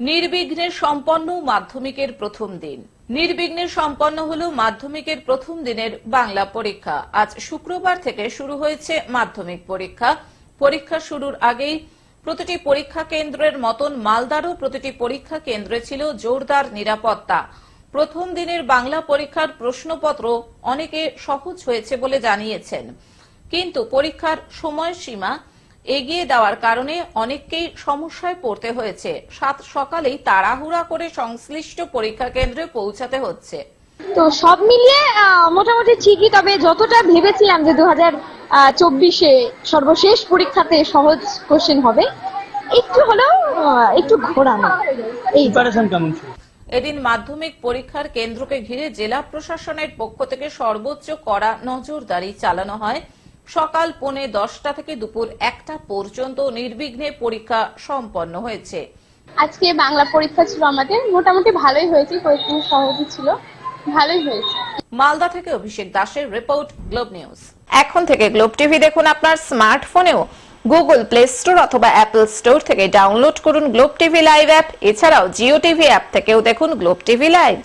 নির্বিঘ্নে সম্পন্ন মাধ্যমিকের প্রথম দিন। নির্বিঘ্নে সম্পন্ন হল মাধ্যমিকের প্রথম দিনের বাংলা পরীক্ষা। আজ শুক্রবার থেকে শুরু হয়েছে মাধ্যমিক পরীক্ষা। পরীক্ষা শুরুর আগেই প্রতিটি পরীক্ষা কেন্দ্রের মতন মালদারও প্রতিটি পরীক্ষা কেন্দ্রে ছিল জোরদার নিরাপত্তা। প্রথম দিনের বাংলা পরীক্ষার প্রশ্নপত্র অনেকে সহজ হয়েছে বলে জানিয়েছেন। কিন্তু পরীক্ষার সময়সীমা এগিয়ে দেওয়ার কারণে অনেককেই সমস্যায় পড়তে হয়েছে। সাত সকালেই তাড়াহুড়া করে সংশ্লিষ্ট পরীক্ষা কেন্দ্রে পৌঁছাতে হচ্ছে। তো সব মিলিয়ে আহ, মোটামুটি ঠিকই তবে যতটা ভেবেছিলাম যে দু হাজার চব্বিশে সর্বশেষ পরীক্ষাতে সহজ কোশ্চেন হবে একটু হলেও আহ, একটু ঘোরানো। এই কেমন ছিল? এদিন মাধ্যমিক পরীক্ষার কেন্দ্রকে ঘিরে জেলা প্রশাসনের পক্ষ থেকে সর্বোচ্চ কড়া নজরদারি চালানো হয়। সকাল পৌনে দশটা থেকে দুপুর একটা পর্যন্ত নির্বিঘ্নে পরীক্ষা সম্পন্ন হয়েছে। আজকে বাংলা পরীক্ষা ছিল আমাদের। মোটামুটি ভালোই হয়েছে পরীক্ষা সহজই ছিল। ভালোই হয়েছে। মালদা থেকে অভিষেক দাসের রিপোর্ট গ্লোব নিউজ। এখন থেকে গ্লোব টিভি দেখুন আপনার স্মার্টফোনেও। গুগল প্লে স্টোর অথবা অ্যাপল স্টোর থেকে ডাউনলোড করুন গ্লোব টিভি লাইভ অ্যাপ। এছাড়াও জিও টিভি অ্যাপ থেকেও দেখুন গ্লোব টিভি লাইভ।